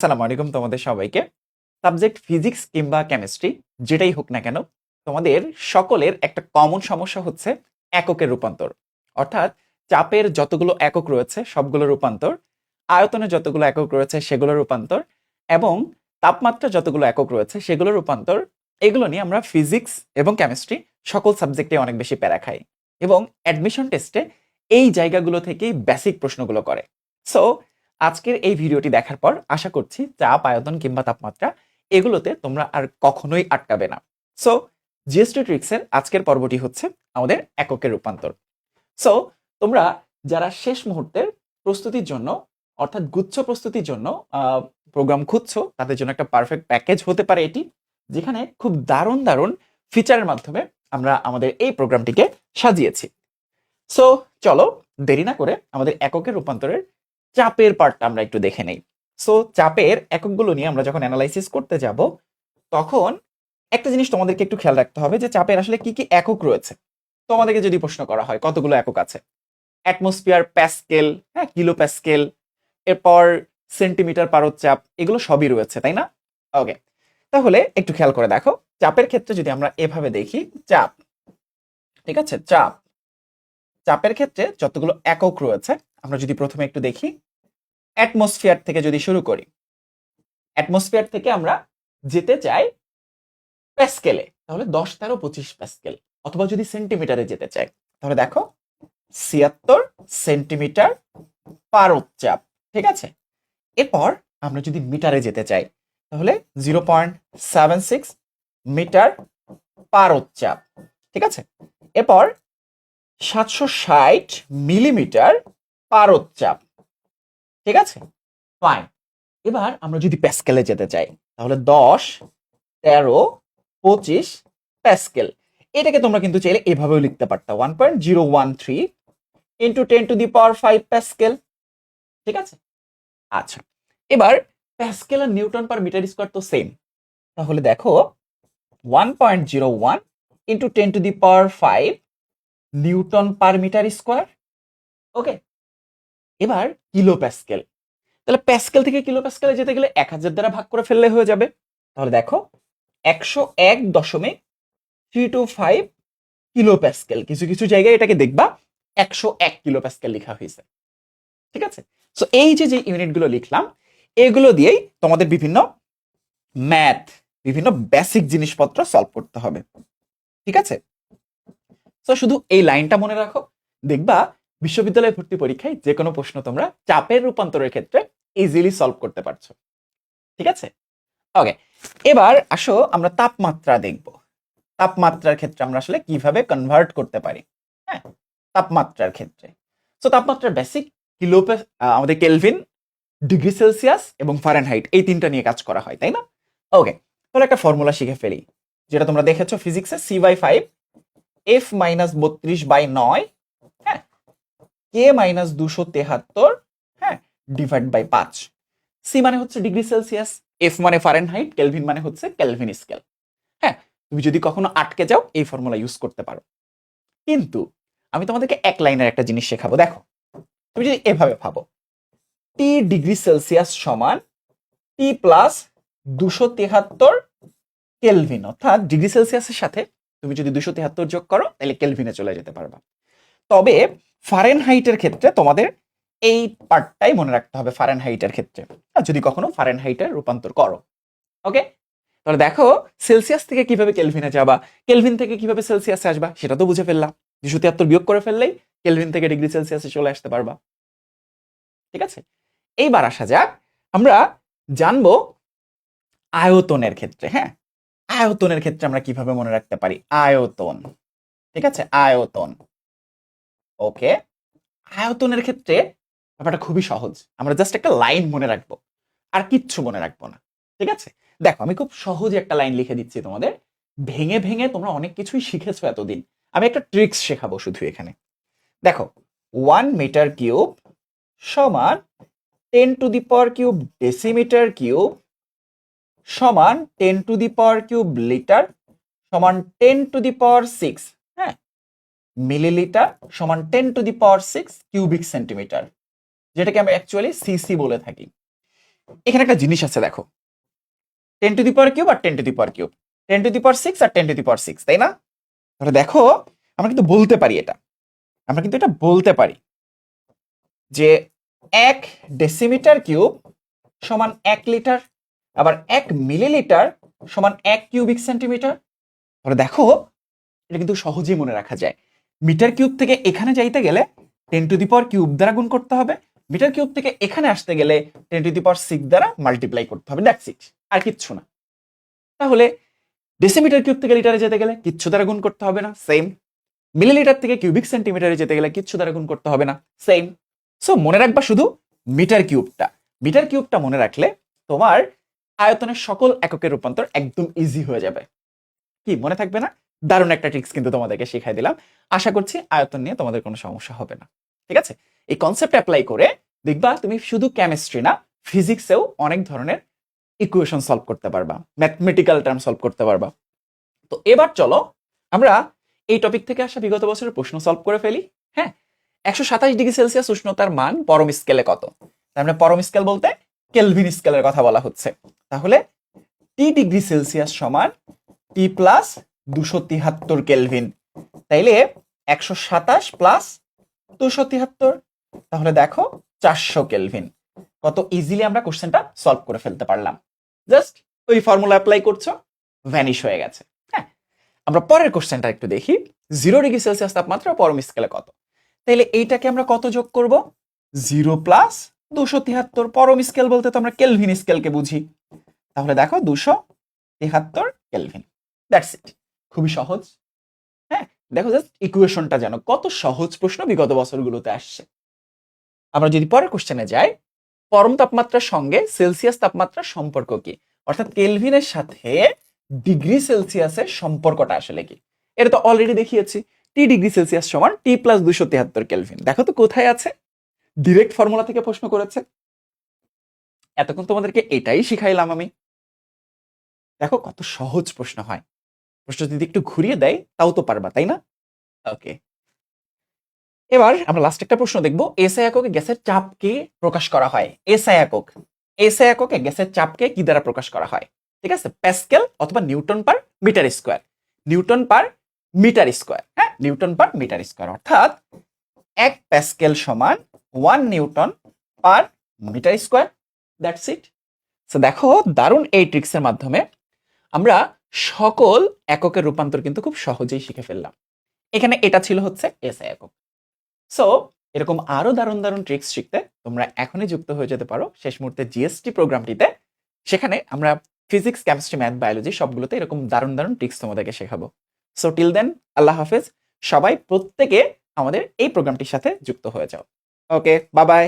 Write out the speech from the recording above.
আসসালামু আলাইকুম তোমাদের সবাইকে। সাবজেক্ট ফিজিক্স কিংবা কেমিস্ট্রি, যেটাই হোক না কেন, তোমাদের সকলের একটা কমন সমস্যা হচ্ছে এককের রূপান্তর। অর্থাৎ চাপের যতগুলো একক রয়েছে, সবগুলো রূপান্তর, আয়তনে যতগুলো একক রয়েছে, সেগুলো রূপান্তর, এবং তাপমাত্রা যতগুলো একক রয়েছে, সেগুলো রূপান্তর, এগুলো নিয়ে আমরা ফিজিক্স এবং কেমিস্ট্রি সকল সাবজেক্টে অনেক বেশি প্যারা খাই এবং অ্যাডমিশন টেস্টে এই জায়গাগুলো থেকেই বেসিক প্রশ্নগুলো করে। সো আজকের এই ভিডিওটি দেখার পর আশা করছি চাপ, আয়তন কিংবা তাপমাত্রা এগুলোতে তোমরা আর কখনোই আটকাবে না। সো জিএসটি ট্রিক্সের আজকের পর্বটি হচ্ছে আমাদের এককের রূপান্তর। সো তোমরা যারা শেষ মুহূর্তের প্রস্তুতির জন্য, অর্থাৎ গুচ্ছ প্রস্তুতির জন্য প্রোগ্রাম খুঁজছো, তাদের জন্য একটা পারফেক্ট প্যাকেজ হতে পারে এটি, যেখানে খুব দারুণ দারুণ ফিচারের মাধ্যমে আমরা আমাদের এই প্রোগ্রামটিকে সাজিয়েছি। সো চলো দেরি না করে আমাদের এককের রূপান্তরের চাপের পার্টটা আমরা একটু দেখে নেই। সো চাপের এককগুলো নিয়ে আমরা যখন অ্যানালাইসিস করতে যাব, তখন একটা জিনিস তোমাদেরকে একটু খেয়াল রাখতে হবে যে চাপের আসলে কি কি একক রয়েছে। তোমাদেরকে যদি প্রশ্ন করা হয়, কতগুলো একক আছে? অ্যাটমসফিয়ার প্যাসকেল হ্যাঁ কিলো প্যাসকেল এরপর সেন্টিমিটার পারদ চাপ এগুলো সবই রয়েছে, তাই না? ওকে তাহলে একটু খেয়াল করে দেখো, চাপের ক্ষেত্রে যদি আমরা এভাবে দেখি, চাপ, ঠিক আছে? চাপ, চাপের ক্ষেত্রে যতগুলো একক রয়েছে আমরা যদি প্রথমে একটু দেখি অ্যাটমসফিয়ার থেকে যদি শুরু করি অ্যাটমসফিয়ার থেকে আমরা যেতে চাই প্যাসকেলে তাহলে দশ, তেরো, পঁচিশ প্যাসকেল অথবা যদি সেন্টিমিটারে যেতে চাই, তাহলে দেখো ছিয়াত্তর সেন্টিমিটার পারদ চাপ ঠিক আছে? এরপর আমরা যদি মিটারে যেতে চাই, তাহলে zero point seven six metre পারদ চাপ ঠিক আছে? এরপর সাতশো ষাট মিলিমিটার পারদ চাপ ঠিক আছে? ফাইন এবার আমরা যদি প্যাসকেলে যেতে চাই, তাহলে দশ, তেরো, পঁচিশ প্যাসকেল। এটাকে তোমরা কিন্তু চাইলে এভাবেও লিখতে পারতা। One point zero one three into ten to the power five pascal ঠিক আছে? আচ্ছা এবার প্যাসকেল আর নিউটন পার মিটার স্কোয়ার তো সেম তাহলে দেখো one point zero one into ten to the power five newton per metre square. Okay এবার kilo pascal তাহলে প্যাসকেল থেকে কিলো প্যাসকেলে যেতে গেলে এক হাজার দ্বারা ভাগ করে ফেললে হয়ে যাবে। তাহলে দেখো, একশো এক দশমিক three two five kilo pascal কিছু কিছু জায়গায় এটাকে দেখবা, একশো এক কিলো প্যাসকেল লেখা হয়েছে। ঠিক আছে? সো এই যে যে ইউনিটগুলো লিখলাম, এগুলো দিয়েই তোমাদের বিভিন্ন ম্যাথ, বিভিন্ন বেসিক জিনিসপত্র সলভ করতে হবে। ঠিক আছে? তো শুধু এই লাইনটা মনে রাখো। দেখবা বিশ্ববিদ্যালয় ভর্তি পরীক্ষায় যে কোনো প্রশ্ন তোমরা চাপের রূপান্তরের ক্ষেত্রে ইজিলি সলভ করতে পারছ। ঠিক আছে? ওকে এবার আসো আমরা তাপমাত্রা দেখব। তাপমাত্রার ক্ষেত্রে আমরা আসলে কীভাবে কনভার্ট করতে পারি? হ্যাঁ তাপমাত্রার ক্ষেত্রে। সো তাপমাত্রার বেসিক কিলো আমাদের কেলভিন ডিগ্রি সেলসিয়াস এবং ফারেনহাইট এই তিনটা নিয়ে কাজ করা হয়, তাই না? ওকে তাহলে একটা ফর্মুলা শিখে ফেলি। যেটা তোমরা দেখেছ ফিজিক্সে C by five F minus বত্রিশ বাই নয় কে মাইনাস দুশো তেহাত্তর হ্যাঁ ডিভাইড বাই পাঁচ। সি মানে হচ্ছে ডিগ্রি সেলসিয়াস এফ মানে ফারেনহাইট কেলভিন মানে হচ্ছে কেলভিন স্কেল হ্যাঁ তুমি যদি কখনো আটকে যাও, এই ফর্মুলা ইউজ করতে পারো। কিন্তু আমি তোমাদেরকে এক লাইনের একটা জিনিস শেখাবো। দেখো, তুমি যদি এভাবে ভাবো টি ডিগ্রি সেলসিয়াস সমান টি প্লাস দুশো তেহাত্তর কেলভিন অর্থাৎ ডিগ্রি সেলসিয়াসের সাথে তুমি যদি দুশো তেহাত্তর যোগ করো, তাহলে কেলভিনে চলে যেতে পারবা। তবে ফারেন হাইটের ক্ষেত্রে তোমাদের এই পার্টটাই মনে রাখতে হবে ফারেন হাইটের ক্ষেত্রে যদি কখনো ফারেন হাইটের রূপান্তর করো ওকে তাহলে দেখো সেলসিয়াস থেকে কীভাবে কেলভিনে যাবা? কেলভিন থেকে কীভাবে সেলসিয়াসে আসবা? সেটা তো বুঝে ফেললাম। দুশো তিয়াত্তর বিয়োগ করে ফেললেই কেলভিন থেকে ডিগ্রি সেলসিয়াসে চলে আসতে পারবা। ঠিক আছে? এইবার আসা যাক, আমরা জানব আয়তনের ক্ষেত্রে হ্যাঁ? আয়তনের ক্ষেত্রে আমরা কীভাবে মনে রাখতে পারি? আয়তন। ঠিক আছে? আয়তন। ওকে? আয়তনের ক্ষেত্রে ব্যাপারটা খুবই সহজ। আমরা জাস্ট একটা লাইন মনে রাখব। আর কিচ্ছু মনে রাখব না। ঠিক আছে? দেখো, আমি খুব সহজে একটা লাইন লিখে দিচ্ছি তোমাদের। ভেঙে ভেঙে তোমরা অনেক কিছুই শিখেছো এতদিন। আমি একটা ট্রিক্স শেখাবো শুধু এখানে। দেখো ওয়ান মিটার কিউব সমান ten to the power cube decimetre cube সমান ten to the power cube litre সমান ten to the power six হ্যাঁ? মিলিলিটার সমান ten to the power six cubic centimetre যেটাকে আমরা অ্যাকচুয়ালি সিসি বলে থাকি। এখানে একটা জিনিস আছে, দেখো। Ten to the power cube R ten to the power cube ten to the power six R ten to the power six তাই না? তাহলে দেখো, আমরা কিন্তু বলতে পারি এটা। আমরা কিন্তু এটা বলতে পারি যে এক ডেসিমিটার কিউব সমান এক লিটার, আবার এক মিলিলিটার সমান এক কিউবিক সেন্টিমিটার তাহলে দেখো, এটা কিন্তু সহজেই মনে রাখা যায়। মিটার কিউব থেকে এখানে যাইতে গেলে ten to the power cube দ্বারা গুণ করতে হবে। মিটার কিউব থেকে এখানে আসতে গেলে ten to the power six দ্বারা মাল্টিপ্লাই করতে হবে। দ্যাটস ইট আর কিচ্ছু না। তাহলে ডেসিমিটার কিউব থেকে লিটারে যেতে গেলে কিচ্ছু দ্বারা গুণ করতে হবে না। সেম মিলিলিটার থেকে কিউবিক সেন্টিমিটারে যেতে গেলে কিচ্ছু দ্বারা গুণ করতে হবে না। সেম সো মনে রাখবা শুধু মিটার কিউবটা। মিটার কিউবটা মনে রাখলে তোমার আয়তনের সকল এককের রূপান্তর একদম ইজি হয়ে যাবে। কি, মনে থাকবে না? দারুণ একটা ট্রিক্স কিন্তু তোমাদেরকে শিখাই দিলাম। আশা করছি আয়তন নিয়ে তোমাদের কোনো সমস্যা হবে না। ঠিক আছে? এই কনসেপ্ট অ্যাপ্লাই করে দেখবা তুমি শুধু কেমিস্ট্রি না ফিজিক্সেও অনেক ধরনের ইকুয়েশন সলভ করতে পারবা। ম্যাথমেটিক্যাল টার্ম সলভ করতে পারবা। তো এবার চলো আমরা এই টপিক থেকে আসা বিগত বছরের প্রশ্ন সলভ করে ফেলি। হ্যাঁ? একশো সাতাশ ডিগ্রি সেলসিয়াস উষ্ণতার মান পরম স্কেলে কত? তার মানে পরম স্কেল বলতে কেলভিন স্কেলের কথা বলা হচ্ছে। তাহলে টি ডিগ্রি সেলসিয়াস সমান টি প্লাস দুশো তিহাত্তর কেলভিন তাইলে একশো সাতাশ প্লাস দুশো তিহাত্তর, তাহলে দেখো চারশো কেলভিন কত ইজিলি আমরা কোশ্চেনটা সলভ করে ফেলতে পারলাম। জাস্ট ওই ফর্মুলা অ্যাপ্লাই করছ ভ্যানিশ হয়ে গেছে। হ্যাঁ আমরা পরের কোশ্চেনটা একটু দেখি। জিরো ডিগ্রি সেলসিয়াস তাপমাত্রা, পরম স্কেলে কত? তাইলে এইটাকে আমরা কত যোগ করব? জিরো প্লাস দুশো তিহাত্তর, পরম স্কেল বলতে তো আমরা কেলভিন স্কেলকে বুঝি। তাহলে দেখো দুশো তিহাত্তর কেলভিন দ্যাটস ইট খুবই সহজ। হ্যাঁ দেখো জাস্ট ইকুয়েশনটা যেন কত সহজ প্রশ্ন বিগত বছরগুলোতে আসছে। আমরা যদি পরের কোশ্চেনে যাই, পরম তাপমাত্রার সঙ্গে সেলসিয়াস তাপমাত্রার সম্পর্ক কি? অর্থাৎ কেলভিনের সাথে ডিগ্রি সেলসিয়াসের সম্পর্কটা আসলে কি? এটা তো অলরেডি দেখিয়েছি। টি ডিগ্রি সেলসিয়াস সমান টি প্লাস দুশো তিয়াত্তর কেলভিন। দেখো তো কোথায় আছে? ডিরেক্ট ফর্মুলা থেকে প্রশ্ন করেছে। এতক্ষণ তোমাদেরকে এটাই শিখাইলাম আমি। দেখো কত সহজ প্রশ্ন হয়। প্রশ্ন যদি একটু ঘুরিয়ে দেয়, তাও তো পারবা, তাই না? ওকে এবার আমরা লাস্ট একটা প্রশ্ন দেখব। এসআই এককে গ্যাসের চাপকে প্রকাশ করা হয়। এসআই একক। এসআই এককে গ্যাসের চাপকে কি দ্বারা প্রকাশ করা হয়? ঠিক আছে? প্যাসকেল অথবা newton per metre square. Newton per metre square হ্যাঁ? Newton per metre square. অর্থাৎ এক প্যাসকেল সমান one newton per metre square. That's it so দেখো, দারুণ এই ট্রিক্সের মাধ্যমে আমরা সকল এককের রূপান্তর কিন্তু খুব সহজেই শিখে ফেললাম। এখানে এটা ছিল হচ্ছে এসআই একক। সো এরকম আরও দারুণ দারুণ ট্রিক্স শিখতে তোমরা এখনই যুক্ত হয়ে যেতে পারো শেষ মুহূর্তে জিএসটি প্রোগ্রামটিতে। সেখানে আমরা ফিজিক্স কেমিস্ট্রি ম্যাথ বায়োলজি সবগুলোতে এরকম দারুণ দারুণ ট্রিক্স তোমাদেরকে শেখাবো। সো টিল দেন আল্লাহ হাফেজ। সবাই প্রত্যেকে আমাদের এই প্রোগ্রামটির সাথে যুক্ত হয়ে যাও। Okay bye bye